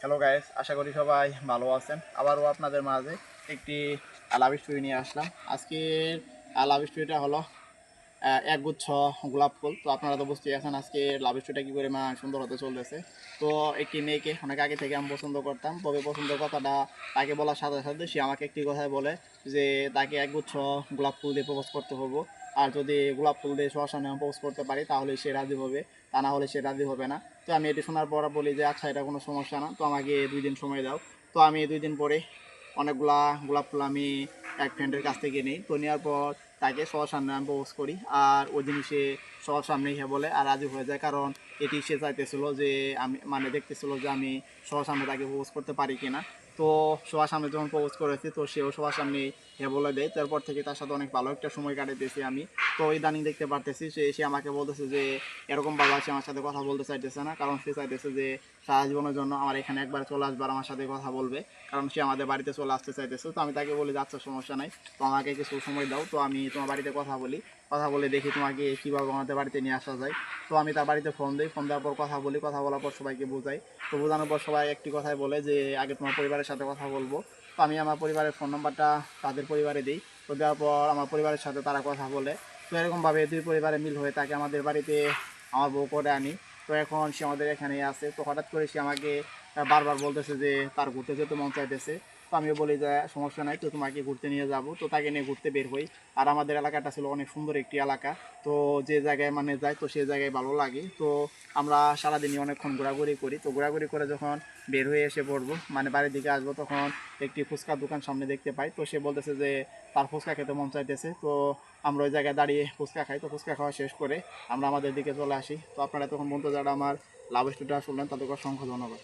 Hello guys আশা করি সবাই ভালো আছেন। আবারও আপনাদের মাঝে একটি আলাবি স্টোরি নিয়ে আসলাম। আজকের আলাবি স্টোরিটা হলো একগুচ্ছ গোলাপ ফুল। তো আপনারা তো বুঝতেই আছেন আজকে লাভ স্টোরিটা কী করে মা সুন্দর হতে চলতেছে। তো একটি মেয়েকে অনেক আগে থেকে আমি পছন্দ করতাম, তবে পছন্দের কথাটা তাকে বলার সাথে সাথে সে আমাকে একটি কথাই বলে যে, তাকে একগুচ্ছ গোলাপ ফুল দিয়ে প্রপোজ করতে হব। আর যদি গোলাপ ফুল দিয়ে সবার সামনে প্রপোজ করতে পারি, তাহলে সে রাজি হবে। তা না হলে সে রাজি হবে না। তো আমি এটি শোনার পর বলি যে আচ্ছা এটা কোনো সমস্যা না। তো আমাকে দুই দিন সময় দাও। তো আমি দুই দিন পরে অনেকগুলা গোলাপ ফুল আমি এক ফ্রেন্ডের কাছ থেকে নিই। তো নেওয়ার পর তাকে সবার সামনে আমি প্রপোজ করি। আর ওই দিনই সে সবার সামনেই হ্যাঁ বলে। আর রাজি হয়ে যায়। কারণ এটি সে চাইতেছিল যে আমি মানে দেখতেছিল যে আমি সবার সামনে তাকে প্রপোজ করতে পারি কিনা। তো সবার সামনে যখন প্রপোজ করেছি, তো সেও সবার সামনে হ্যাঁ বলে দেয়। তারপর থেকে তার সাথে অনেক ভালো একটা সময় কাটাতেছি আমি। তো ইদানিং দেখতে পারতেছি, সে এসে আমাকে বলতেছে যে, এরকম বাবা সে আমার সাথে কথা বলতে চাইতেছে না। কারণ সে চাইতেছে যে, সারা জীবনের জন্য আমার এখানে একবার চলে আসবার আমার সাথে কথা বলবে। কারণ সে আমাদের বাড়িতে চলে আসতে চাইতেছে। তো আমি তাকে বলি যে আচ্ছা সমস্যা নাই। তো আমাকে কিছু সময় দাও। তো আমি তোমার বাড়িতে কথা বলি। কথা বলে দেখি তোমাকে কীভাবে আমাদের বাড়িতে নিয়ে আসা যায়। তো আমি তার বাড়িতে ফোন দিই ফোন দেওয়ার পর কথা বলি, কথা বলার পর সবাইকে বোঝাই। তো বোঝানোর পর সবাই একটি কথাই বলে যে, আগে তোমার পরিবারের সাথে কথা বলব। তো আমি আমার পরিবারের ফোন নাম্বারটা তাদের পরিবারে দিই। তো দেওয়ার পর আমার পরিবারের সাথে তারা কথা বলে। তো এরকমভাবে দুই পরিবারে মিল হয়ে তাকে আমাদের বাড়িতে আমার বউ করে আনি। তো এখন সে আমাদের এখানেই আছে। তো হঠাৎ করে সে আমাকে বারবার বলতেছে যে, তার ঘুরতে যেতে মন চাইতেছে। তো আমিও বলি যে, সমস্যা নাই, তো তোমাকে ঘুরতে নিয়ে যাব। তো তাকে নিয়ে ঘুরতে বের হই। আর আমাদের এলাকাটা ছিল অনেক সুন্দর একটি এলাকা। তো যে জায়গায় মানে যাই, তো সেই জায়গায় ভালো লাগে। তো আমরা সারাদিনই অনেকক্ষণ ঘোরাঘুরি করি। তো ঘোরাঘুরি করে যখন বের হয়ে এসে পড়ব মানে বাড়ির দিকে আসব, তখন একটি ফুচকার দোকান সামনে দেখতে পাই। তো সে বলতেছে যে, তার ফুচকা খেতে মন চাইতেছে। তো আমরা ওই জায়গায় দাঁড়িয়ে ফুচকা খাই। তো ফুচকা খাওয়া শেষ করে আমরা আমাদের দিকে চলে আসি। তো আপনারা তখন বলতে যারা আমার লাভ স্টোরিটা শুনলেন, তাদেরকে অসংখ্য ধন্যবাদ।